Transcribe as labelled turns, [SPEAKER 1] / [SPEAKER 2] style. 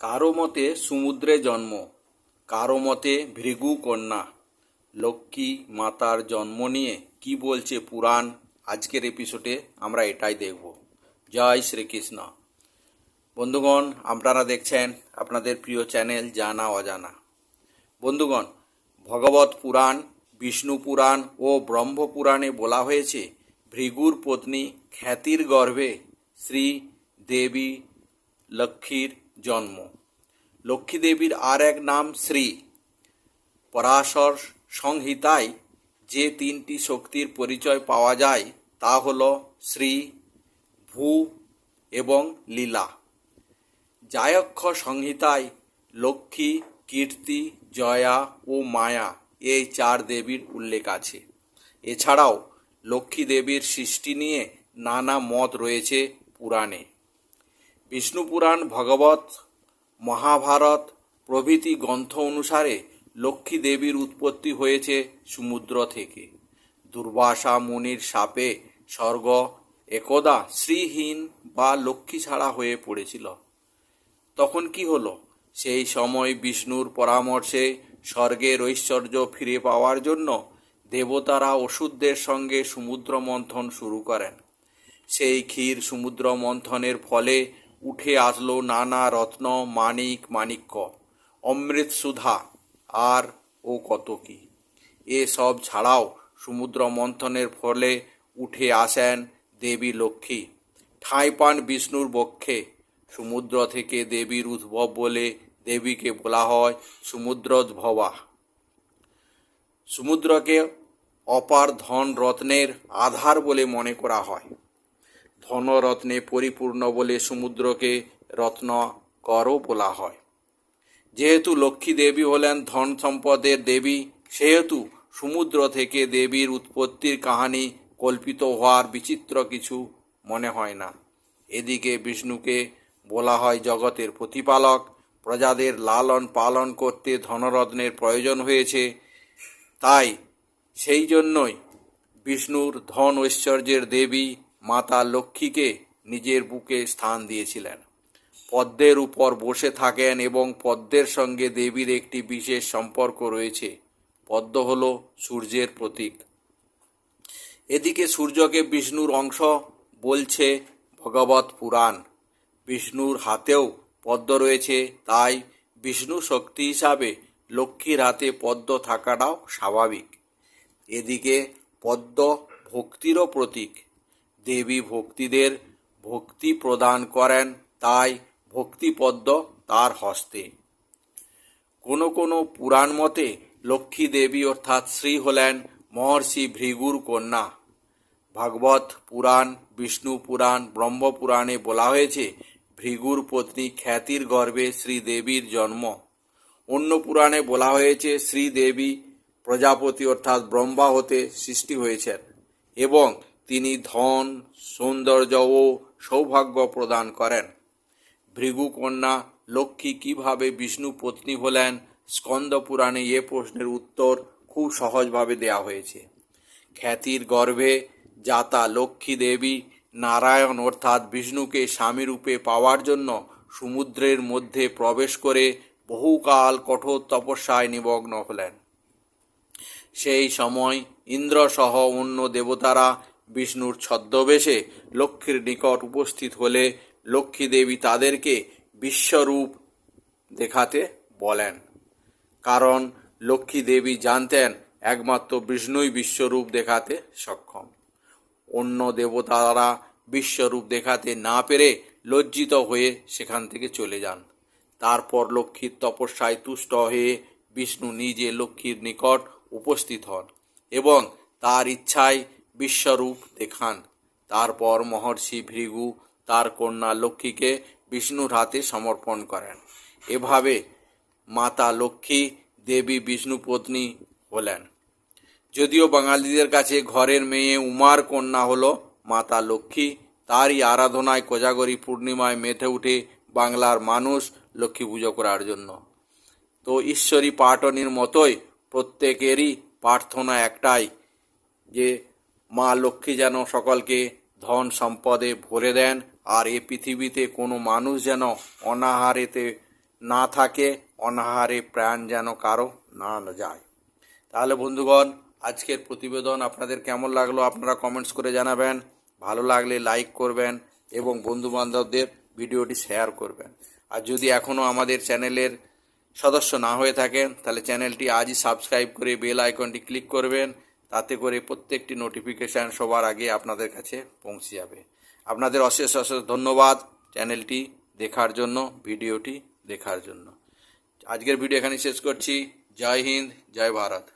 [SPEAKER 1] কারও মতে সমুদ্রে জন্ম, কারও মতে ভৃগু কন্যা। লক্ষ্মী মাতার জন্ম নিয়ে কি বলছে পুরাণ? আজকের এপিসোডে আমরা এটাই দেখব। জয় শ্রীকৃষ্ণ। বন্ধুগণ, আপনারা দেখছেন আপনাদের প্রিয় চ্যানেল জানা অজানা। বন্ধুগণ, ভগবত পুরাণ, বিষ্ণু পুরাণ ও ব্রহ্ম পুরাণে বলা হয়েছে, ভৃগুর পত্নী খ্যাতির গর্ভে শ্রী দেবী লক্ষ্মীর জন্ম। লক্ষ্মী দেবীর আর এক নাম শ্রী। পরাশর সংহিতায় যে তিনটি শক্তির পরিচয় পাওয়া যায়, তা হল শ্রী, ভূ এবং লীলা। জায়ক্ষ সংহিতায় লক্ষ্মী, কীর্তি, জয়া ও মায়া এই চার দেবীর উল্লেখ আছে। এছাড়াও লক্ষ্মী দেবীর সৃষ্টি নিয়ে নানা মত রয়েছে পুরাণে। বিষ্ণু পুরাণ ভগবত মহাভারত প্রভৃতি গ্রন্থ অনুসারে লক্ষ্মী দেবীর উৎপত্তি হয়েছে সমুদ্র থেকে। দুর্বাসা মুনির সাপে স্বর্গ একদা শ্রীহীন বা লক্ষ্মী ছাড়া হয়ে পড়েছিল। তখন কি হলো? সেই সময় বিষ্ণুর পরামর্শে স্বর্গের ঐশ্বর্য ফিরে পাওয়ার জন্য দেবতারা ওষুধদের সঙ্গে সমুদ্র মন্থন শুরু করেন। সেই ক্ষীর সমুদ্র মন্থনের ফলে উঠে আসলো নানা রত্ন মানিক মাণিক্য, অমৃত সুধা আর ও কত কি। এসব ছাড়াও সমুদ্র মন্থনের ফলে উঠে আসেন দেবী লক্ষ্মী ঠাঁই পান বিষ্ণুর বক্ষে। সমুদ্র থেকে দেবীর উদ্ভব বলে দেবীকে বলা হয় সমুদ্রোদ্ভবা। সমুদ্রকে অপার ধন রত্নের আধার বলে মনে করা হয়। ধনরত্নে পরিপূর্ণ বলে সমুদ্রকে রত্ন করও বলা হয়। যেহেতু লক্ষ্মী দেবী হলেন ধন সম্পদের দেবী, সেহেতু সমুদ্র থেকে দেবীর উৎপত্তির কাহিনী কল্পিত হওয়ার বিচিত্র কিছু মনে হয় না। এদিকে বিষ্ণুকে বলা হয় জগতের প্রতিপালক, প্রজাদের লালন পালন করতে ধনরত্নের প্রয়োজন হয়েছে। তাই সেই জন্যই বিষ্ণুর ধন ঐশ্বর্যের দেবী মাতা লক্ষ্মীকে নিজের বুকে স্থান দিয়েছিলেন। পদ্মের উপর বসে থাকেন এবং পদ্মের সঙ্গে দেবীর একটি বিশেষ সম্পর্ক রয়েছে। পদ্ম হল সূর্যের প্রতীক। এদিকে সূর্যকে বিষ্ণুর অংশ বলছে ভগবত পুরাণ। বিষ্ণুর হাতেও পদ্ম রয়েছে, তাই বিষ্ণু শক্তি হিসাবে লক্ষ্মীর হাতে পদ্ম থাকাটাও স্বাভাবিক। এদিকে পদ্ম ভক্তিরও প্রতীক। দেবী ভক্তিদের ভক্তি প্রদান করেন, তাই ভক্তিপদ্ম তার হস্তে। কোনো কোনো পুরাণ মতে লক্ষ্মী দেবী অর্থাৎ শ্রী হলেন মহর্ষি ভৃগুর কন্যা। ভাগবত পুরাণ, বিষ্ণু পুরাণ, ব্রহ্ম পুরাণে বলা হয়েছে, ভৃগুর পত্নী খ্যাতির গর্ভে শ্রীদেবীর জন্ম। অন্য পুরাণে বলা হয়েছে শ্রীদেবী প্রজাপতি অর্থাৎ ব্রহ্মা হতে সৃষ্টি হয়েছেন এবং তিনি ধন ও সৌভাগ্য প্রদান করেন। ভৃগুকন্যা লক্ষ্মী কীভাবে বিষ্ণু পত্নী হলেন স্কন্দ পুরাণে এ প্রশ্নের উত্তর খুব সহজভাবে দেয়া হয়েছে। খ্যাতির গর্ভে জাতা লক্ষ্মী দেবী নারায়ণ অর্থাৎ বিষ্ণুকে স্বামীরূপে পাওয়ার জন্য সমুদ্রের মধ্যে প্রবেশ করে বহুকাল কঠোর তপস্যায় নিমগ্ন হলেন। সেই সময় ইন্দ্রসহ অন্য দেবতারা বিষ্ণুর ছদ্মবেশে লক্ষ্মীর নিকট উপস্থিত হলে লক্ষ্মী দেবী তাদেরকে বিশ্বরূপ দেখাতে বলেন। কারণ লক্ষ্মী দেবী জানতেন একমাত্র বিষ্ণুই বিশ্বরূপ দেখাতে সক্ষম। অন্য দেবতারা বিশ্বরূপ দেখাতে না পেরে লজ্জিত হয়ে সেখান থেকে চলে যান। তারপর লক্ষ্মীর তপস্যায় তুষ্ট হয়ে বিষ্ণু নিজে লক্ষ্মীর নিকট উপস্থিত হন এবং তার ইচ্ছায় বিশ্বরূপ দেখান। তারপর মহর্ষি ভৃগু তার কন্যা লক্ষ্মীকে বিষ্ণুর হাতে সমর্পণ করেন। এভাবে মাতা লক্ষ্মী দেবী বিষ্ণু পত্নী হলেন। যদিও বাঙালিদের কাছে ঘরের মেয়ে উমার কন্যা হলো মাতা লক্ষ্মী, তারই আরাধনায় কোজাগরী পূর্ণিমায় মেতে উঠে বাংলার মানুষ লক্ষ্মী পুজো করার জন্য। তো ঈশ্বরী পাটনির মতোই প্রত্যেকেরই প্রার্থনা একটাই যে মা লক্ষ্মী যেন সকলকে ধন সম্পদে ভরে দেন, আর এ পৃথিবীতে কোনো মানুষ যেন অনাহারেতে না থাকে, অনাহারে প্রাণ যেন কারও না যায়। তাহলে বন্ধুগণ, আজকের প্রতিবেদন আপনাদের কেমন লাগল আপনারা কমেন্টস করে জানাবেন। ভালো লাগলে লাইক করবেন এবং বন্ধু বান্ধবদের ভিডিওটি শেয়ার করবেন। আর যদি এখনও আমাদের চ্যানেলের সদস্য না হয়ে থাকেন, তাহলে চ্যানেলটি আজই সাবস্ক্রাইব করে বেল আইকনটি ক্লিক করবেন। তাতে করে প্রত্যেকটি নোটিফিকেশান সবার আগে আপনাদের কাছে পৌঁছে যাবে। আপনাদের অশেষ অশেষ ধন্যবাদ চ্যানেলটি দেখার জন্য, ভিডিওটি দেখার জন্য। আজকের ভিডিও এখানে শেষ করছি। জয় হিন্দ, জয় ভারত।